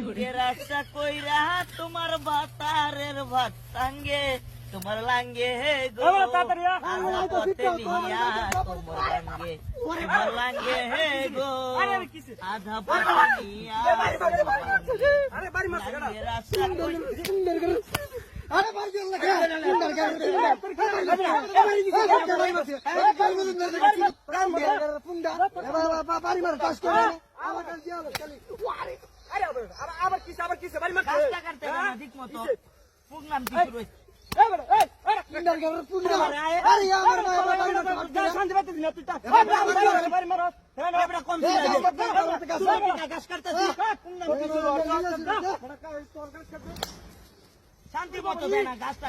রাস্তা কইরা তোমার বাতারের ভাত টাঙ্গে তোমার লাঙ্গে হে গো আল্লাহ পথে নিয়া তোমার লাঙ্গে তোমার লাঙ্গে হে গো আধা পথে নিয়া রাস্তা আরে বাড়ি চলে গেল সুন্দর গেল সুন্দর গেল বাড়ি মারা কাজ করে আমার কাছে গেল খালি আরে আবার কিসে আবার কিসে বাড়ি মা কাজটা করতে না ঠিক মতো প্রোগ্রাম কি শুরু শান্তি মতো দেয় গাছটা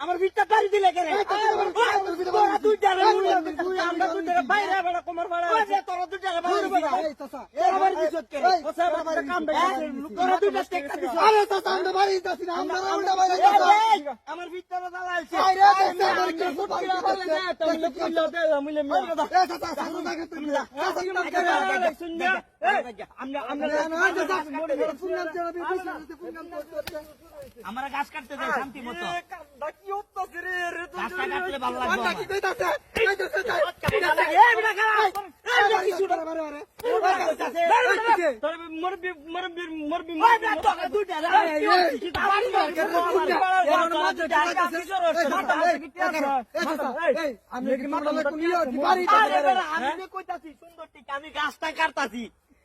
আমার ভিতটা বাড়ি দিলে কেন আমার ভিতটা আমরা গাছ কাটতে যাই শান্তি মতো আমি গাছটা কাটতাছি